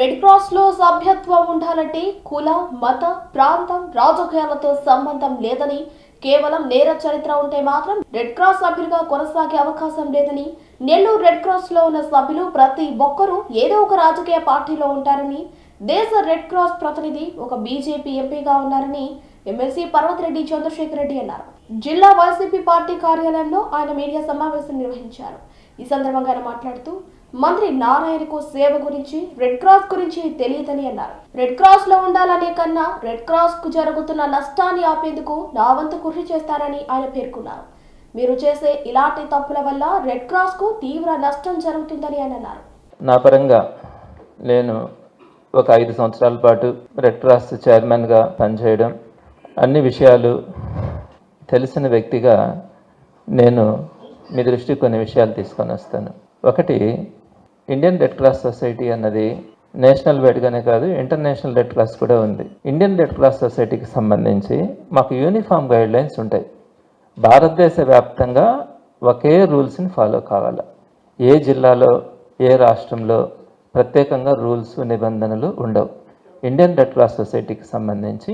Red క్రాస్లో సభ్యత్వం ఉండాలంటే కుల మత ప్రాంతం రాజకీయాలతో సంబంధం లేదని కేవలం నేర చరిత్ర ఉంటే మాత్రం రెడ్ క్రాస్ సభ్యులుగా కొనసాగే అవకాశం లేదని నెల్లూరు రెడ్ క్రాస్లో ఉన్న సభ్యులు ప్రతి ఒక్కరూ ఏదో ఒక రాజకీయ పార్టీలో ఉంటారని దేశ రెడ్ క్రాస్ ప్రతినిధి ఒక బీజేపీ ఎంపీగా ఉన్నారని ఎమ్మెల్సీ పర్వతిరెడ్డి చంద్రశేఖర్ రెడ్డి అన్నారు. జిల్లా వైసీపీ పార్టీ కార్యాలయంలో ఆయన మీడియా సమావేశం నిర్వహించారు. ఈ సందర్భంగా ఆయన మాట్లాడుతూ మంత్రి నారాయణకు సేవ గురించి రెడ్ క్రాస్ గురించి తెలియదని అన్నారు. రెడ్ క్రాస్లో ఉండాలనే కన్నా రెడ్ క్రాస్కు జరుగుతున్న నష్టాన్ని ఆపేందుకు నా వంతు కృషి చేస్తారని ఆయన పేర్కొన్నారు. మీరు చేసే ఇలాంటి తప్పుల వల్ల రెడ్ క్రాస్కు తీవ్ర నష్టం జరుగుతుందని ఆయన అన్నారు. నా పరంగా నేను ఒక ఐదు సంవత్సరాల పాటు రెడ్ క్రాస్ చైర్మన్గా పనిచేయడం అన్ని విషయాలు తెలిసిన వ్యక్తిగా నేను మీ దృష్టికి కొన్ని విషయాలు తీసుకొని వస్తాను. ఒకటి ఇండియన్ రెడ్ క్రాస్ సొసైటీ అన్నది నేషనల్ వైడ్గానే కాదు ఇంటర్నేషనల్ రెడ్ క్రాస్ కూడా ఉంది. ఇండియన్ రెడ్ క్రాస్ సొసైటీకి సంబంధించి మాకు యూనిఫామ్ గైడ్ లైన్స్ ఉంటాయి. భారతదేశ వ్యాప్తంగా ఒకే రూల్స్ని ఫాలో కావాలి? ఏ జిల్లాలో ఏ రాష్ట్రంలో ప్రత్యేకంగా రూల్స్ నిబంధనలు ఉండవు? ఇండియన్ రెడ్ క్రాస్ సొసైటీకి సంబంధించి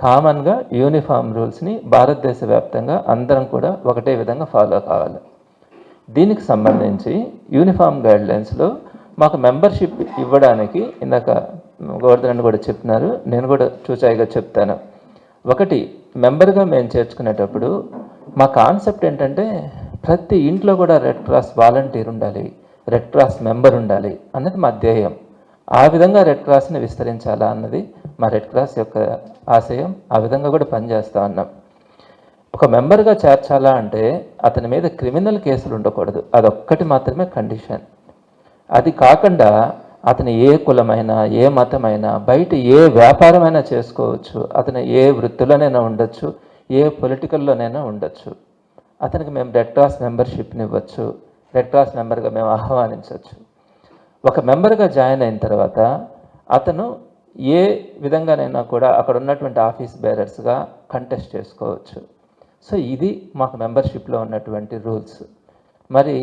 కామన్గా యూనిఫామ్ రూల్స్ని భారతదేశ వ్యాప్తంగా అందరం కూడా ఒకటే విధంగా ఫాలో కావాలి. దీనికి సంబంధించి యూనిఫామ్ గైడ్లైన్స్లో మాకు మెంబర్షిప్ ఇవ్వడానికి ఇందాక గోవర్ధన్ కూడా చెప్తున్నారు నేను కూడా చూచాయిగా చెప్తాను. ఒకటి మెంబర్గా మేము చేర్చుకునేటప్పుడు మా కాన్సెప్ట్ ఏంటంటే ప్రతి ఇంట్లో కూడా రెడ్ క్రాస్ వాలంటీర్ ఉండాలి రెడ్ క్రాస్ మెంబర్ ఉండాలి అన్నది మా ధ్యేయం. ఆ విధంగా రెడ్ క్రాస్ని విస్తరించాలా అన్నది మా రెడ్ క్రాస్ యొక్క ఆశయం. ఆ విధంగా కూడా పనిచేస్తా ఉన్నాం. ఒక మెంబర్గా చేర్చాలా అంటే అతని మీద క్రిమినల్ కేసులు ఉండకూడదు. అదొక్కటి మాత్రమే కండిషన్. అది కాకుండా అతను ఏ కులమైనా ఏ మతమైనా బయట ఏ వ్యాపారమైనా చేసుకోవచ్చు. అతను ఏ వృత్తిలోనైనా ఉండొచ్చు ఏ పొలిటికల్లోనైనా ఉండొచ్చు. అతనికి మేము రెడ్ క్రాస్ మెంబర్షిప్ని ఇవ్వచ్చు రెడ్ క్రాస్ మెంబర్గా మేము ఆహ్వానించవచ్చు. ఒక మెంబర్గా జాయిన్ అయిన తర్వాత అతను ఏ విధంగానైనా కూడా అక్కడ ఉన్నటువంటి ఆఫీస్ బేరర్స్గా కంటెస్ట్ చేసుకోవచ్చు. సో ఇది మాకు మెంబర్షిప్లో ఉన్నటువంటి రూల్స్. మరి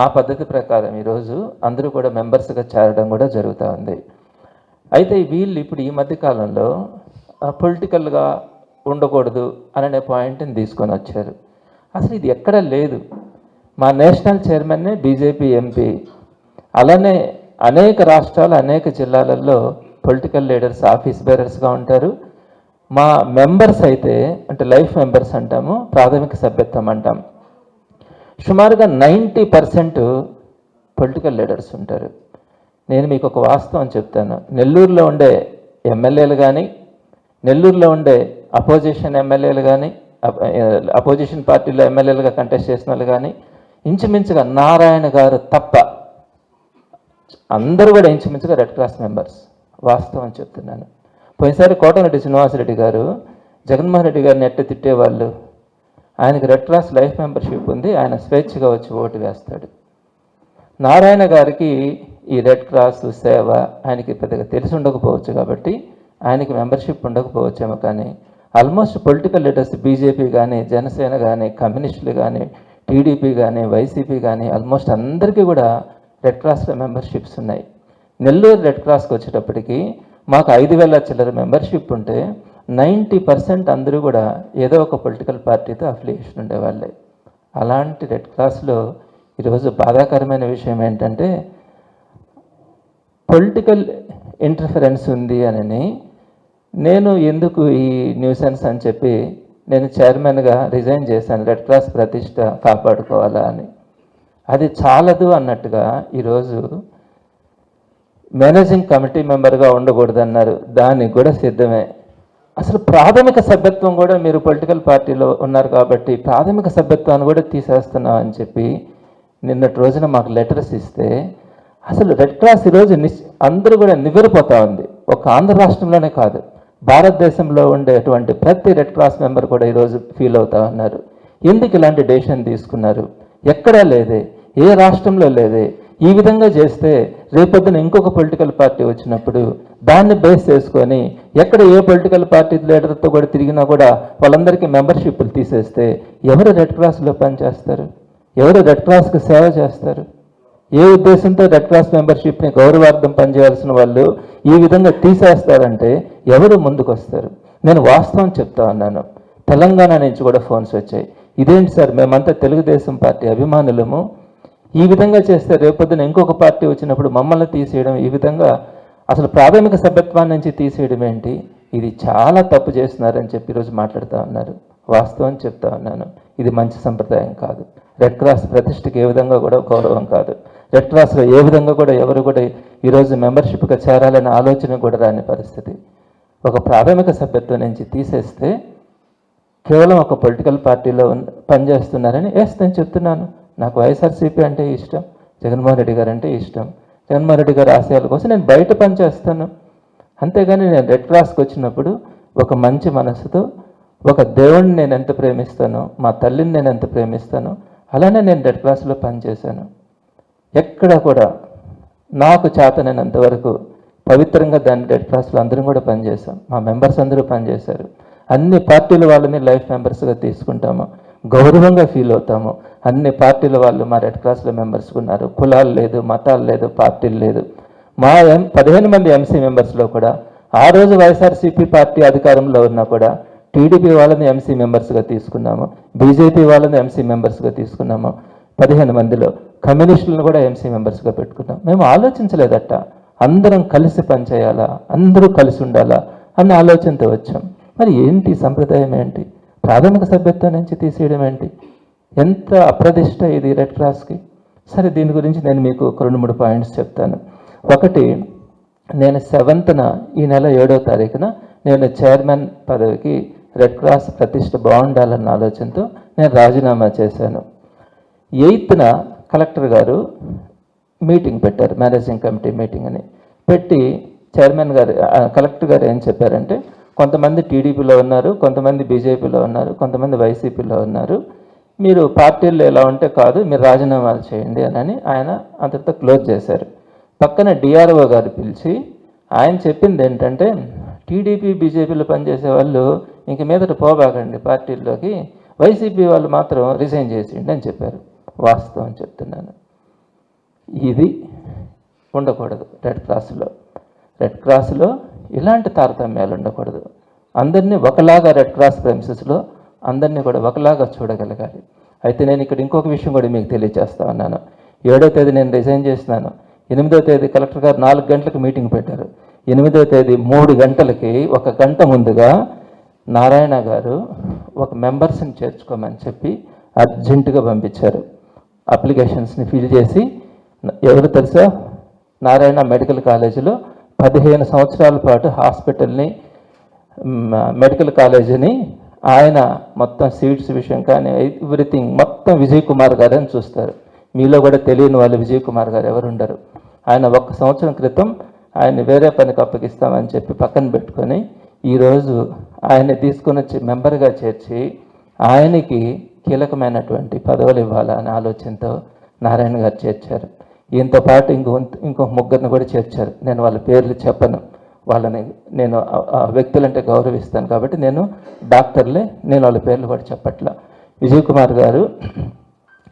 ఆ పద్ధతి ప్రకారం ఈరోజు అందరూ కూడా మెంబర్స్గా చేరడం కూడా జరుగుతూ ఉంది. అయితే వీళ్ళు ఇప్పుడు ఈ మధ్యకాలంలో పొలిటికల్గా ఉండకూడదు అనే పాయింట్ని తీసుకొని వచ్చారు. అసలు ఇది ఎక్కడ లేదు. మా నేషనల్ చైర్మన్నే బీజేపీ ఎంపీ. అలానే అనేక రాష్ట్రాలు అనేక జిల్లాలలో పొలిటికల్ లీడర్స్ ఆఫీస్ బేరర్స్గా ఉంటారు. మా మెంబర్స్ అయితే అంటే లైఫ్ మెంబర్స్ అంటాము ప్రాథమిక సభ్యత్వం అంటాం. సుమారుగా నైంటీ పర్సెంట్ పొలిటికల్ లీడర్స్ ఉంటారు. నేను మీకు ఒక వాస్తవం చెప్తాను. నెల్లూరులో ఉండే ఎమ్మెల్యేలు కానీ నెల్లూరులో ఉండే అపోజిషన్ ఎమ్మెల్యేలు కానీ అపోజిషన్ పార్టీలో ఎమ్మెల్యేలుగా కంటెస్ట్ చేసిన వాళ్ళు కానీ ఇంచుమించుగా నారాయణ గారు తప్ప అందరూ కూడా ఇంచుమించుగా రెడ్ క్రాస్ మెంబర్స్ వాస్తవం చెప్తున్నాను. పోయినసారి కోటమిరెడ్డి శ్రీనివాసరెడ్డి గారు జగన్మోహన్ రెడ్డి గారిని ఎట్ట తిట్టేవాళ్ళు? ఆయనకి రెడ్ క్రాస్ లైఫ్ మెంబర్షిప్ ఉంది ఆయన స్వేచ్ఛగా వచ్చి ఓటు వేస్తాడు. నారాయణ గారికి ఈ రెడ్ క్రాస్ సేవ ఆయనకి పెద్దగా తెలిసి ఉండకపోవచ్చు కాబట్టి ఆయనకి మెంబర్షిప్ ఉండకపోవచ్చేమో కానీ ఆల్మోస్ట్ పొలిటికల్ లీడర్స్ బీజేపీ కానీ జనసేన కానీ కమ్యూనిస్టులు కానీ టీడీపీ కానీ వైసీపీ కానీ ఆల్మోస్ట్ అందరికీ కూడా రెడ్ క్రాస్లో మెంబర్షిప్స్ ఉన్నాయి. నెల్లూరు రెడ్ క్రాస్కి వచ్చేటప్పటికి మాకు ఐదు వేల చిల్లర మెంబర్షిప్ ఉంటే నైంటీ పర్సెంట్ అందరూ కూడా ఏదో ఒక పొలిటికల్ పార్టీతో అఫిలియేషన్ ఉండేవాళ్ళే. అలాంటి రెడ్ క్రాస్లో ఈరోజు బాధాకరమైన విషయం ఏంటంటే పొలిటికల్ ఇంటర్ఫరెన్స్ ఉంది అని నేను ఎందుకు ఈ న్యూసెన్స్ అని చెప్పి నేను చైర్మన్గా రిజైన్ చేశాను రెడ్ క్రాస్ ప్రతిష్ట కాపాడుకోవాలా అని. అది చాలదు అన్నట్టుగా ఈరోజు మేనేజింగ్ కమిటీ మెంబర్గా ఉండకూడదన్నారు. దానికి కూడా సిద్ధమే. అసలు ప్రాథమిక సభ్యత్వం కూడా మీరు పొలిటికల్ పార్టీలో ఉన్నారు కాబట్టి ప్రాథమిక సభ్యత్వాన్ని కూడా తీసేస్తున్నాం అని చెప్పి నిన్నటి రోజున మాకు లెటర్స్ ఇస్తే అసలు రెడ్ క్రాస్ ఈరోజు నిశ్ అందరూ కూడా నివ్వెరిపోతూ ఉంది. ఒక ఆంధ్ర రాష్ట్రంలోనే కాదు భారతదేశంలో ఉండేటువంటి ప్రతి రెడ్ క్రాస్ మెంబర్ కూడా ఈరోజు ఫీల్ అవుతా ఉన్నారు. ఎందుకు ఇలాంటి డెసిషన్ తీసుకున్నారు? ఎక్కడా లేదే ఏ రాష్ట్రంలో లేదే. ఈ విధంగా చేస్తే రేపొద్దున ఇంకొక పొలిటికల్ పార్టీ వచ్చినప్పుడు దాన్ని బేస్ చేసుకొని ఎక్కడ ఏ పొలిటికల్ పార్టీ లీడర్తో కూడా తిరిగినా కూడా వాళ్ళందరికీ మెంబర్షిప్లు తీసేస్తే ఎవరు రెడ్ క్రాస్లో పనిచేస్తారు? ఎవరు రెడ్ క్రాస్కి సేవ చేస్తారు? ఏ ఉద్దేశంతో రెడ్ క్రాస్ మెంబర్షిప్ని గౌరవార్థం పనిచేయాల్సిన వాళ్ళు ఈ విధంగా తీసేస్తారంటే ఎవరు ముందుకొస్తారు? నేను వాస్తవం చెప్తా ఉన్నాను. తెలంగాణ నుంచి కూడా ఫోన్స్ వచ్చాయి. ఇదేంటి సార్? మేమంతా తెలుగుదేశం పార్టీ అభిమానులము. ఈ విధంగా చేస్తే రేపొద్దున ఇంకొక పార్టీ వచ్చినప్పుడు మమ్మల్ని తీసేయడం ఈ విధంగా అసలు ప్రాథమిక సభ్యత్వాన్ని నుంచి తీసేయడం ఏంటి? ఇది చాలా తప్పు చేస్తున్నారని చెప్పి ఈరోజు మాట్లాడుతూ ఉన్నారు. వాస్తవం చెప్తా ఉన్నాను. ఇది మంచి సంప్రదాయం కాదు. రెడ్ క్రాస్ ప్రతిష్టకి ఏ విధంగా కూడా గౌరవం కాదు. రెడ్ క్రాస్లో ఏ విధంగా కూడా ఎవరు కూడా ఈరోజు మెంబర్షిప్గా చేరాలనే ఆలోచన కూడా రాని పరిస్థితి. ఒక ప్రాథమిక సభ్యత్వం నుంచి తీసేస్తే కేవలం ఒక పొలిటికల్ పార్టీలో పనిచేస్తున్నారని ఎస్ నేను చెప్తున్నాను. నాకు వైఎస్ఆర్సీపీ అంటే ఇష్టం జగన్మోహన్ రెడ్డి గారు అంటే ఇష్టం. జగన్మోహన్ రెడ్డి గారి ఆశయాల కోసం నేను బయట పనిచేస్తాను అంతేగాని నేను రెడ్ క్రాస్కి వచ్చినప్పుడు ఒక మంచి మనసుతో ఒక దేవుడిని నేను ఎంత ప్రేమిస్తానో మా తల్లిని నేను ఎంత ప్రేమిస్తానో అలానే నేను రెడ్ క్రాస్లో పనిచేశాను ఎక్కడ కూడా నాకు చేతనైనంత వరకు పవిత్రంగా దాన్ని రెడ్ క్రాస్లో అందరం కూడా పనిచేశాం మా మెంబర్స్ అందరూ పనిచేశారు అన్ని పార్టీల వాళ్ళని లైఫ్ మెంబర్స్గా తీసుకుంటాము. గౌరవంగా ఫీల్ అవుతాము. అన్ని పార్టీల వాళ్ళు మా రెడ్ క్రాస్లో మెంబర్స్ ఉన్నారు. కులాలు లేదు మతాలు లేదు పార్టీలు లేదు. మా ఎం పదిహేను మంది ఎంసీ మెంబర్స్లో కూడా ఆ రోజు వైఎస్ఆర్సీపీ పార్టీ అధికారంలో ఉన్నా కూడా టీడీపీ వాళ్ళని ఎంసీ మెంబర్స్గా తీసుకున్నాము. బీజేపీ వాళ్ళని ఎంసీ మెంబర్స్గా తీసుకున్నాము. పదిహేను మందిలో కమ్యూనిస్టులను కూడా ఎంసీ మెంబర్స్గా పెట్టుకున్నాం. మేము ఆలోచించలేదట. అందరం కలిసి పనిచేయాలా? అందరూ కలిసి ఉండాలా? అన్న ఆలోచనతో వచ్చాం. మరి ఏంటి సంప్రదాయం ఏంటి? ప్రాథమిక సభ్యత్వం నుంచి తీసేయడం ఏంటి? ఎంత అప్రదిష్ట ఇది రెడ్ క్రాస్కి సరే దీని గురించి నేను మీకు ఒక రెండు మూడు పాయింట్స్ చెప్తాను. ఒకటి నేను సెవెంత్న ఈ నెల ఏడో తారీఖున నేను చైర్మన్ పదవికి రెడ్ క్రాస్ ప్రతిష్ట బాగుండాలన్న ఆలోచనతో నేను రాజీనామా చేశాను. ఎయిత్న కలెక్టర్ గారు మీటింగ్ పెట్టారు మేనేజింగ్ కమిటీ మీటింగ్ అని. పెట్టి చైర్మన్ గారు కలెక్టర్ గారు ఏం చెప్పారంటే కొంతమంది టీడీపీలో ఉన్నారు కొంతమంది బీజేపీలో ఉన్నారు కొంతమంది వైసీపీలో ఉన్నారు. మీరు పార్టీల్లో ఎలా ఉంటే కాదు మీరు రాజీనామాలు చేయండి అని ఆయన అంతటితో క్లోజ్ చేశారు. పక్కన డిఆర్ఓ గారు పిలిచి ఆయన చెప్పింది ఏంటంటే టీడీపీ బీజేపీలో పనిచేసే వాళ్ళు ఇంక మీదట పోబాకండి పార్టీల్లోకి వైసీపీ వాళ్ళు మాత్రం రిజైన్ చేసిండి అని చెప్పారు. వాస్తవం చెప్తున్నాను. ఇది ఉండకూడదు రెడ్ క్రాస్లో. రెడ్ క్రాస్లో ఇలాంటి తారతమ్యాలు ఉండకూడదు. అందరినీ ఒకలాగా రెడ్ క్రాస్ ప్రెమిసెస్లో అందరినీ కూడా ఒకలాగా చూడగలగాలి. అయితే నేను ఇక్కడ ఇంకొక విషయం కూడా మీకు తెలియజేస్తా ఉన్నాను. ఏడో తేదీ నేను రిజైన్ చేసినాను. ఎనిమిదో తేదీ కలెక్టర్ గారు నాలుగు గంటలకు మీటింగ్ పెట్టారు. ఎనిమిదో తేదీ మూడు గంటలకి ఒక గంట ముందుగా నారాయణ గారు ఒక మెంబర్స్ని చేర్చుకోమని చెప్పి అర్జెంటుగా పంపించారు. అప్లికేషన్స్ని ఫిల్ చేసి ఎవరు తెలుసా? నారాయణ మెడికల్ కాలేజీలో పదిహేను సంవత్సరాల పాటు హాస్పిటల్ని మెడికల్ కాలేజీని ఆయన మొత్తం సీట్స్ విషయం కానీ ఎవ్రీథింగ్ మొత్తం విజయ్ కుమార్ గారని చూస్తారు. మీలో కూడా తెలియని వాళ్ళు విజయ్ కుమార్ గారు ఎవరు ఉండరు ఆయన ఒక్క సంవత్సరం క్రితం ఆయన వేరే పనికి అప్పగిస్తామని చెప్పి పక్కన పెట్టుకొని ఈరోజు ఆయన్ని తీసుకొని వచ్చి మెంబర్గా చేర్చి ఆయనకి కీలకమైనటువంటి పదవులు ఇవ్వాలనే ఆలోచనతో నారాయణ గారు చేర్చారు. ఈయనతో పాటు ఇంకో ఇంకో ముగ్గురిని కూడా చేర్చారు. నేను వాళ్ళ పేర్లు చెప్పను. వాళ్ళని నేను ఆ- వ్యక్తులంటే గౌరవిస్తాను కాబట్టి నేను డాక్టర్లే నేను వాళ్ళ పేర్లు కూడా చెప్పట్లా. విజయ్ కుమార్ గారు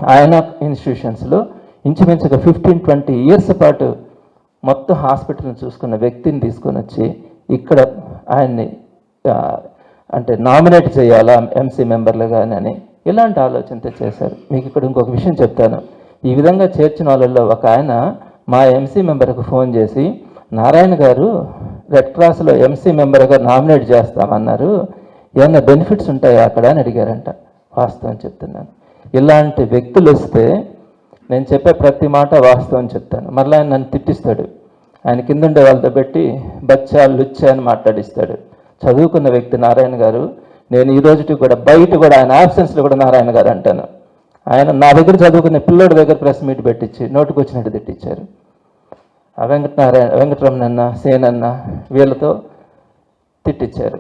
ఆయన ఇన్స్టిట్యూషన్స్లో ఇంచుమించుగా ఫిఫ్టీన్ ట్వంటీ ఇయర్స్ పాటు మొత్తం హాస్పిటల్ని చూసుకున్న వ్యక్తిని తీసుకొని వచ్చి ఇక్కడ ఆయన్ని అంటే నామినేట్ చేయాలా ఎంసీ మెంబర్లుగా అని ఇలాంటి ఆలోచనతో చేశారు. మీకు ఇక్కడ ఇంకొక విషయం చెప్తాను. ఈ విధంగా చేర్చిన వాళ్ళల్లో ఒక ఆయన మా ఎంసీ మెంబర్కి ఫోన్ చేసి నారాయణ గారు రెడ్ క్రాస్లో ఎంసీ మెంబర్గా నామినేట్ చేస్తామన్నారు. ఏమైనా బెనిఫిట్స్ ఉంటాయా అక్కడ? అని అడిగారంట. వాస్తవం చెప్తున్నాను. ఇలాంటి వ్యక్తులు వస్తే నేను చెప్పే ప్రతి మాట వాస్తవం చెప్తాను. మరలా ఆయన నన్ను తిట్టిస్తాడు. ఆయన కింద ఉండే వాళ్ళతో పెట్టి బచ్చా లుచ్చా అని మాట్లాడిస్తాడు. చదువుకున్న వ్యక్తి నారాయణ గారు నేను ఈ రోజుకి కూడా బయట కూడా ఆయన ఆబ్సెన్స్లో కూడా నారాయణ గారు అంటాను. ఆయన నా దగ్గర చదువుకున్న పిల్లోడి దగ్గర ప్రెస్ మీట్ పెట్టించి నోటుకు వచ్చినట్టు తిట్టించారు. ఆ వెంకటనారాయణ వెంకటరమణన్న సేనన్న వీళ్ళతో తిట్టించారు.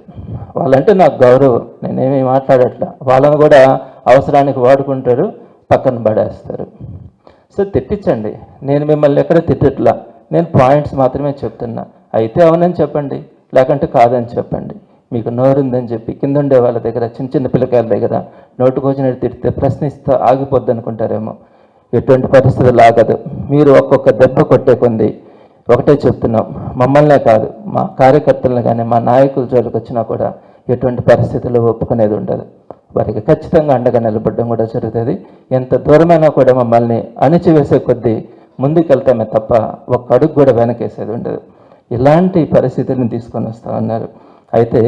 వాళ్ళంటే నాకు గౌరవం. నేనేమి మాట్లాడట్లా. వాళ్ళని కూడా అవసరానికి వాడుకుంటారు పక్కన పడేస్తారు. సో తిట్టించండి. నేను మిమ్మల్ని ఎక్కడ తిట్టట్లా? నేను పాయింట్స్ మాత్రమే చెప్తున్నా. అయితే అవునని చెప్పండి లేకంటే కాదని చెప్పండి. మీకు నోరుందని చెప్పి కింద ఉండే వాళ్ళ దగ్గర చిన్న చిన్న పిల్లకాయల దగ్గర నోటుకొచ్చినట్టు తిడితే ప్రశ్నిస్తూ ఆగిపోద్ది అనుకుంటారేమో ఎటువంటి పరిస్థితులు ఆగదు మీరు ఒక్కొక్క దెబ్బ కొట్టే కొంది. ఒకటే చెప్తున్నాం. మమ్మల్నే కాదు మా కార్యకర్తలను కానీ మా నాయకుల జోలికి వచ్చినా కూడా ఎటువంటి పరిస్థితులు ఒప్పుకునేది ఉండదు. వారికి ఖచ్చితంగా అండగా నిలబడడం కూడా జరుగుతుంది. ఎంత దూరమైనా కూడా మమ్మల్ని అణిచివేసే కొద్దీ ముందుకెళ్తామే తప్ప ఒక్క అడుగు కూడా వెనకేసేది ఉండదు. ఇలాంటి పరిస్థితిని తీసుకొని వస్తా ఉన్నారు. అయితే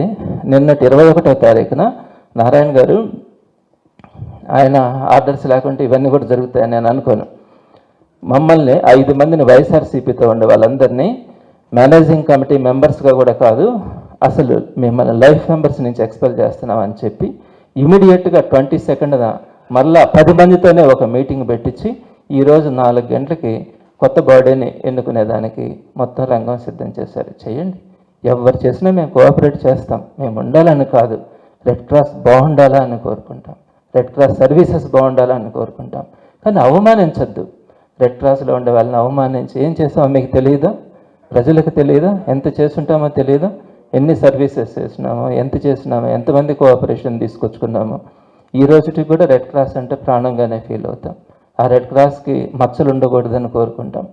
నిన్నటి ఇరవై ఒకటో తారీఖున నారాయణ గారు ఆయన ఆర్డర్స్ లేకుంటే ఇవన్నీ కూడా జరుగుతాయని నేను అనుకోను. మమ్మల్ని ఐదు మందిని వైఎస్ఆర్సీపీతో ఉండే వాళ్ళందరినీ మేనేజింగ్ కమిటీ మెంబర్స్గా కూడా కాదు అసలు మిమ్మల్ని లైఫ్ మెంబర్స్ నుంచి ఎక్స్పెల్ చేస్తున్నామని చెప్పి ఇమీడియట్గా ట్వంటీ సెకండ్ మళ్ళా పది మందితోనే ఒక మీటింగ్ పెట్టించి ఈరోజు నాలుగు గంటలకి కొత్త బాడీని ఎన్నుకునేదానికి మొత్తం రంగం సిద్ధం చేశారు. చేయండి. ఎవరు చేసినా మేము కోఆపరేట్ చేస్తాం. మేము ఉండాలని కాదు. రెడ్ క్రాస్ బాగుండాలా అని కోరుకుంటాం. రెడ్ క్రాస్ సర్వీసెస్ బాగుండాలని కోరుకుంటాం. కానీ అవమానించద్దు. రెడ్ క్రాస్లో ఉండే వాళ్ళని అవమానించి ఏం చేస్తామో మీకు తెలియదా? ప్రజలకు తెలియదా? ఎంత చేస్తుంటామో తెలియదా? ఎన్ని సర్వీసెస్ చేసినామో ఎంత చేసినామో ఎంతమంది కోఆపరేషన్ తీసుకొచ్చుకున్నామో. ఈ రోజుకి కూడా రెడ్ క్రాస్ అంటే ప్రాణంగానే ఫీల్ అవుతాం. ఆ రెడ్ క్రాస్కి మచ్చలు ఉండకూడదని కోరుకుంటాం.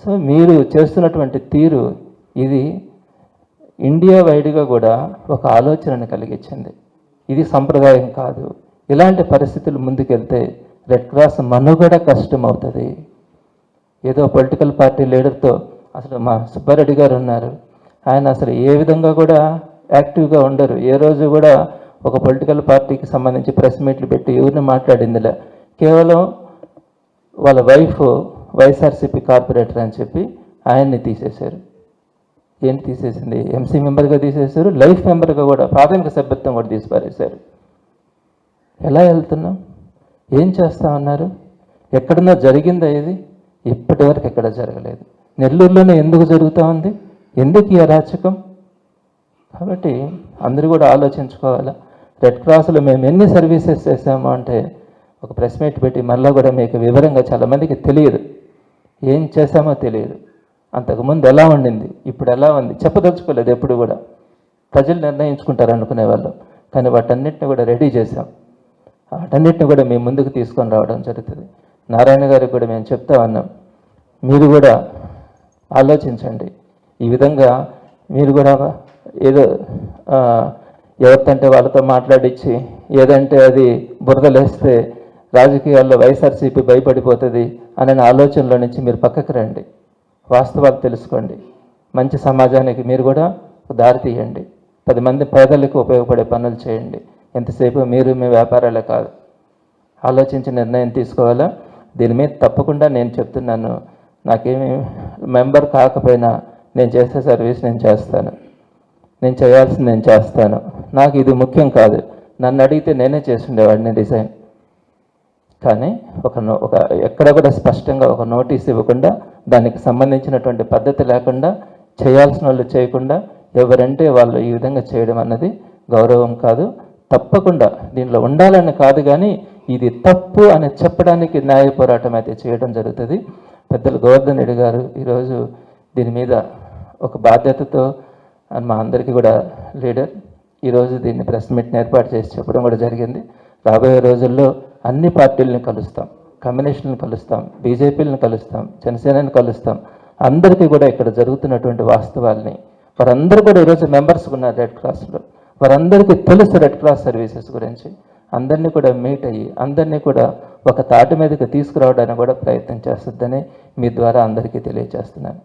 సో మీరు చేస్తున్నటువంటి తీరు ఇది ఇండియా వైడ్గా కూడా ఒక ఆలోచనను కలిగించింది. ఇది సంప్రదాయం కాదు. ఇలాంటి పరిస్థితులు ముందుకెళ్తే రెడ్ క్రాస్ మనుగడ కష్టం అవుతుంది ఏదో పొలిటికల్ పార్టీ లీడర్తో అసలు మా సుబ్బారెడ్డి గారు ఉన్నారు. ఆయన అసలు ఏ విధంగా కూడా యాక్టివ్గా ఉండరు. ఏ రోజు కూడా ఒక పొలిటికల్ పార్టీకి సంబంధించి ప్రెస్ మీట్లు పెట్టి ఎవరిని మాట్లాడిందిలే. కేవలం వాళ్ళ వైఫ్ వైఎస్ఆర్సీపీ కార్పొరేటర్ అని చెప్పి ఆయన్ని తీసేశారు. ఏంటి తీసేసింది? ఎంసీ మెంబర్గా తీసేశారు. లైఫ్ మెంబర్గా కూడా ప్రాథమిక సభ్యత్వం కూడా తీసిపారేశారు. ఎలా వెళ్తున్నాం ఏం చేస్తా ఉన్నారు? ఎక్కడన్నా జరిగిందా ఇది? ఇప్పటి వరకు ఎక్కడ జరగలేదు. నెల్లూరులోనే ఎందుకు జరుగుతూ ఉంది? ఎందుకు ఈ అరాచకం? కాబట్టి అందరూ కూడా ఆలోచించుకోవాలా. రెడ్ క్రాస్లో మేము ఎన్ని సర్వీసెస్ చేసాము అంటే ఒక ప్రెస్ మీట్ పెట్టి మళ్ళీ కూడా మీకు వివరంగా చాలామందికి తెలియదు. ఏం చేశామో తెలియదు. అంతకుముందు ఎలా ఉండింది? ఇప్పుడు ఎలా ఉంది? చెప్పదలుచుకోలేదు ఎప్పుడు కూడా. ప్రజలు నిర్ణయించుకుంటారు అనుకునే వాళ్ళు కానీ వాటన్నిటిని కూడా రెడీ చేశాం. వాటన్నిటిని కూడా మీ ముందుకు తీసుకొని రావడం జరుగుతుంది. నారాయణ గారికి కూడా మేము చెప్తా ఉన్నాం. మీరు కూడా ఆలోచించండి. ఈ విధంగా మీరు కూడా ఏదో ఎవరితంటే వాళ్ళతో మాట్లాడించి ఏదంటే అది బురదలేస్తే రాజకీయాల్లో వైఎస్ఆర్సీపీ భయపడిపోతుంది అనే ఆలోచనలో నుంచి మీరు పక్కకు రండి. వాస్తవాలు తెలుసుకోండి. మంచి సమాజానికి మీరు కూడా దారి తీయండి. పది మంది పేదలకు ఉపయోగపడే పనులు చేయండి. ఎంతసేపు మీరు మీ వ్యాపారాలే కాదు. ఆలోచించి నిర్ణయం తీసుకోవాలా? దీని మీద తప్పకుండా నేను చెప్తున్నాను. నాకేమి మెంబర్ కాకపోయినా నేను చేసే సర్వీస్ నేను చేస్తాను. నేను చేయాల్సింది నేను చేస్తాను. నాకు ఇది ముఖ్యం కాదు. నన్ను అడిగితే నేనే చేస్తుండేవాడిని డిజైన్. కానీ ఒక నో ఒక ఎక్కడ కూడా స్పష్టంగా ఒక నోటీస్ ఇవ్వకుండా దానికి సంబంధించినటువంటి పద్ధతి లేకుండా చేయాల్సిన వాళ్ళు చేయకుండా ఎవరంటే వాళ్ళు ఈ విధంగా చేయడం అన్నది గౌరవం కాదు. తప్పకుండా దీనిలో ఉండాలని కాదు కానీ ఇది తప్పు అని చెప్పడానికి న్యాయ పోరాటం అయితే చేయడం జరుగుతుంది. పెద్దలు గోవర్ధన్ రెడ్డి గారు ఈరోజు దీని మీద ఒక బాధ్యతతో అని మా అందరికీ కూడా లీడర్ ఈరోజు దీన్ని ప్రెస్ మీట్ని ఏర్పాటు చేసి చెప్పడం కూడా జరిగింది. రాబోయే రోజుల్లో అన్ని పార్టీలను కలుస్తాం కమ్యూనిస్టులను కలుస్తాం బీజేపీలను కలుస్తాం జనసేనని కలుస్తాం. అందరికీ కూడా ఇక్కడ జరుగుతున్నటువంటి వాస్తవాల్ని వారందరూ కూడా ఈరోజు మెంబర్స్ ఉన్నారు రెడ్ క్రాస్లో వారందరికీ తెలుసు రెడ్ క్రాస్ సర్వీసెస్ గురించి. అందరినీ కూడా మీట్ అయ్యి అందరినీ కూడా ఒక తాటి మీదకి తీసుకురావడానికి కూడా ప్రయత్నం చేస్తుందని మీ ద్వారా అందరికీ తెలియజేస్తున్నాను.